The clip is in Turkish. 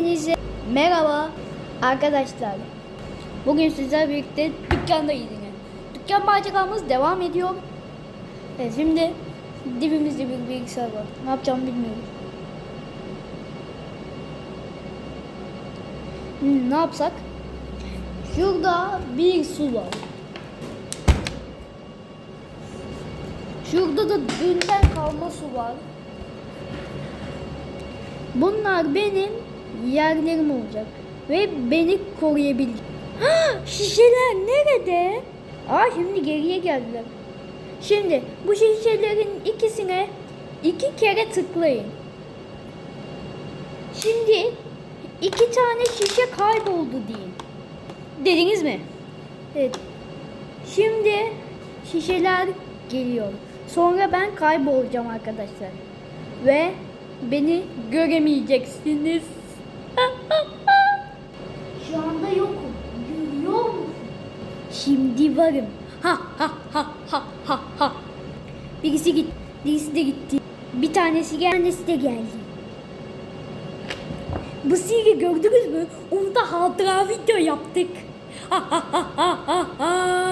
Hepinize merhaba arkadaşlar. Bugün sizlerle birlikte dükkandayız yine. Dükkan maceramız devam ediyor. Evet şimdi dibimizde bir bilgisayar var. Ne yapacağımı bilmiyorum. Hmm, ne yapsak? Şurada bir su var. Şurada da dünden kalma su var. Bunlar benim yerlerim olacak ve beni koruyabilecek. Ha, şişeler nerede? Aa şimdi geriye geldiler. Şimdi bu şişelerin ikisine iki kere tıklayın. Şimdi iki tane şişe kayboldu deyin. Dediniz mi? Evet. Şimdi şişeler geliyor. Sonra ben kaybolacağım arkadaşlar. Ve beni göremeyeceksiniz. Şu anda yokum. Görüyor musun? Şimdi varım. Ha ha ha ha ha ha. Birisi gitti. Birisi de gitti. Bir tanesi geldi. Tanesi de geldi. Bu sihri gördünüz mü? Onu da hatıra video yaptık. Ha ha ha ha ha ha.